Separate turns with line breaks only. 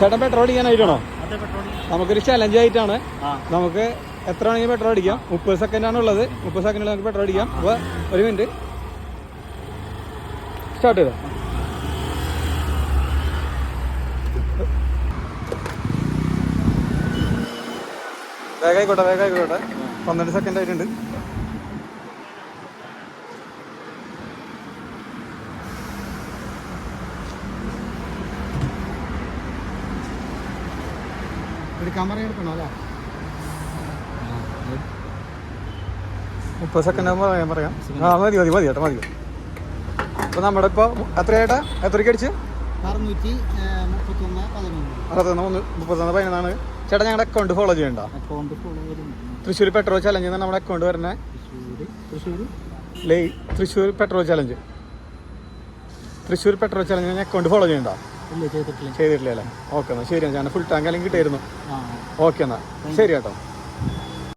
ചേട്ടൻ പെട്രോൾ അടിക്കാനായിട്ടാണോ നമുക്കൊരു ചലഞ്ച് ആയിട്ടാണ്. നമുക്ക് എത്ര വേണമെങ്കിൽ പെട്രോൾ അടിക്കാം? മുപ്പത് സെക്കൻഡ് ആണ് ഉള്ളത്. മുപ്പത് സെക്കൻഡിൽ നമുക്ക് പെട്രോൾ അടിക്കാം. അപ്പോൾ ഒരു മിനിറ്റ് സ്റ്റാർട്ട് ചെയ്തോ? വേഗം ആയിക്കോട്ടെ വേഗം ആയിക്കോട്ടെ. പന്ത്രണ്ട് സെക്കൻഡ് ആയിട്ടുണ്ട്.
എടുക്കാൻ എടുക്കണോ അല്ലേ?
മുപ്പത് സെക്കൻഡ് ആകുമ്പോൾ ഞാൻ പറയാം. ആ മതി മതി മതി ചേട്ടാ മതി. അപ്പോൾ നമ്മുടെ ഇപ്പോൾ എത്ര ചേട്ടാ എത്രയ്ക്ക് അടിച്ച്?
അറുന്നൂറ്റി മുപ്പത്തൊന്ന് പതിനൊന്ന്.
അറുപത്തൊന്ന് മുപ്പത്തൊന്ന് പതിനൊന്നാണ്. ചേട്ടാ ഞങ്ങളുടെ അക്കൗണ്ട് ഫോളോ ചെയ്യണ്ട?
Account follow
Thrissur petrol challenge എന്നാണ് നമ്മുടെ അക്കൗണ്ട് വരുന്നത്
തൃശ്ശൂർ
ലേ Thrissur petrol challenge Thrissur petrol challenge account follow ചെയ്യണ്ട?
ചെയ്തിട്ടില്ല
ചെയ്തിട്ടില്ല. അല്ലേ ഓക്കെ എന്നാൽ ശരി ഞാൻ ഫുൾ ടാങ്ക് അല്ലെങ്കിൽ കിട്ടിയിരുന്നു. ഓക്കെ എന്നാൽ ശരി കേട്ടോ.